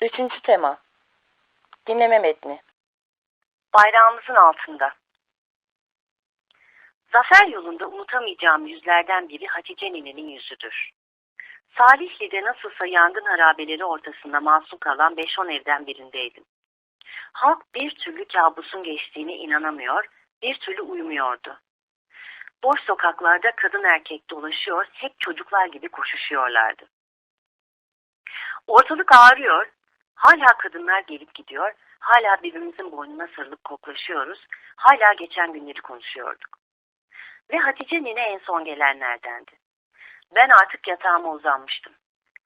Üçüncü tema. Dinleme metni. Bayrağımızın altında. Zafer yolunda unutamayacağım yüzlerden biri Hatice ninenin yüzüdür. Salihli'de nasılsa yangın harabeleri ortasında masum kalan 5-10 evden birindeydim. Halk bir türlü kabusun geçtiğine inanamıyor, bir türlü uyumuyordu. Boş sokaklarda kadın erkek dolaşıyor, hep çocuklar gibi koşuşuyorlardı. Ortalık ağrıyor, hala kadınlar gelip gidiyor, hala birbirimizin boynuna sarılıp koklaşıyoruz, hala geçen günleri konuşuyorduk. Ve Hatice nine en son gelenlerdendi. Ben artık yatağıma uzanmıştım.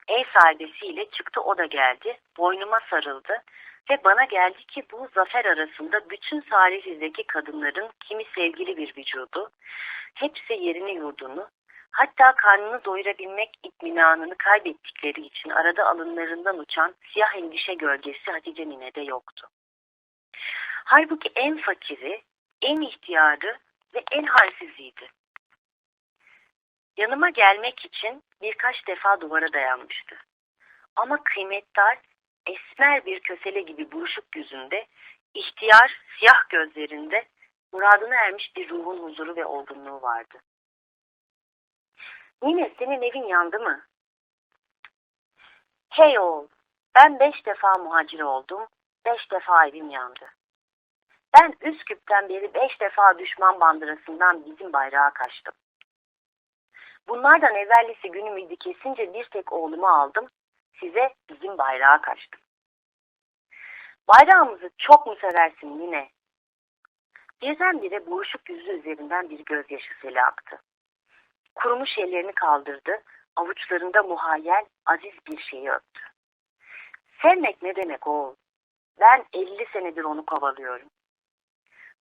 Ev sahibesiyle çıktı o da geldi, boynuma sarıldı ve bana geldi ki bu zafer arasında bütün Salihli'deki kadınların kimi sevgili bir vücudu, hepsi yerini yurdunu, hatta karnını doyurabilmek itminanını kaybettikleri için arada alınlarından uçan siyah endişe gölgesi Hatice Nine'de yoktu. Halbuki en fakiri, en ihtiyarı ve en halsiziydi. Yanıma gelmek için birkaç defa duvara dayanmıştı. Ama kıymetdar, esmer bir kösele gibi buruşuk yüzünde, ihtiyar, siyah gözlerinde muradına ermiş bir ruhun huzuru ve olgunluğu vardı. Nine senin evin yandı mı? Hey oğul, ben beş defa muhacir oldum, beş defa evim yandı. Ben Üsküp'ten beri beş defa düşman bandırasından bizim bayrağa kaçtım. Bunlardan evvelisi günüm idi kesince bir tek oğlumu aldım, size bizim bayrağa kaçtım. Bayrağımızı çok mu seversin yine? Birdenbire buruşuk yüzü üzerinden bir gözyaşı seli aktı. Kurumuş ellerini kaldırdı, avuçlarında muhayyel, aziz bir şeyi öptü. Sevmek ne demek oğul? Ben 50 senedir onu kovalıyorum.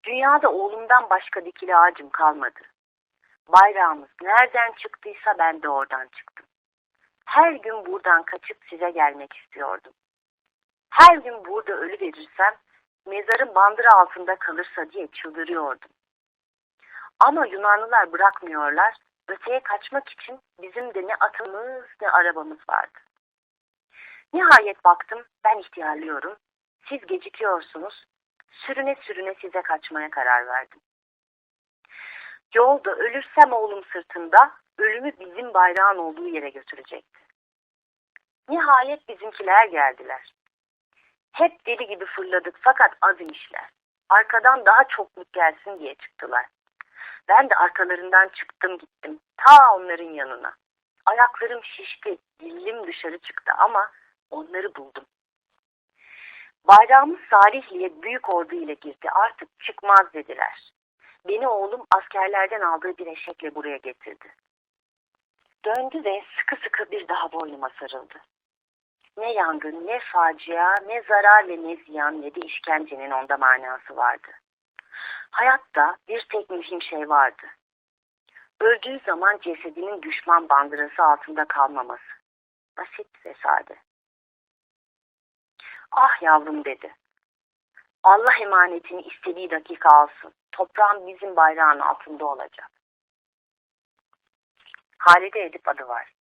Dünyada oğlumdan başka dikili ağacım kalmadı. Bayrağımız nereden çıktıysa ben de oradan çıktım. Her gün buradan kaçıp size gelmek istiyordum. Her gün burada ölü verirsem mezarın bandıra altında kalırsa diye çıldırıyordum. Ama Yunanlılar bırakmıyorlar, öteye kaçmak için bizim de ne atımız ne arabamız vardı. Nihayet baktım ben ihtiyarlıyorum, siz gecikiyorsunuz, sürüne sürüne size kaçmaya karar verdim. Yolda ölürsem oğlum sırtında, ölümü bizim bayrağın olduğu yere götürecekti. Nihayet bizimkiler geldiler. Hep deli gibi fırladık fakat az inişler. Arkadan daha çokluk gelsin diye çıktılar. Ben de arkalarından çıktım gittim. Ta onların yanına. Ayaklarım şişti, dilim dışarı çıktı ama onları buldum. Bayrağımız Salihli'ye büyük ordu ile girdi. Artık çıkmaz dediler. Beni oğlum askerlerden aldığı bir eşekle buraya getirdi. Döndü ve sıkı sıkı bir daha boynuma sarıldı. Ne yangın, ne facia, ne zarar ve ne ziyan ne de işkencenin onda manası vardı. Hayatta bir tek mühim şey vardı. Öldüğü zaman cesedinin düşman bandırası altında kalmaması. Basit ve sade. Ah yavrum dedi. Allah emanetini istediği dakika alsın. Toprağın bizim bayrağın altında olacak. Halide Edip adı var.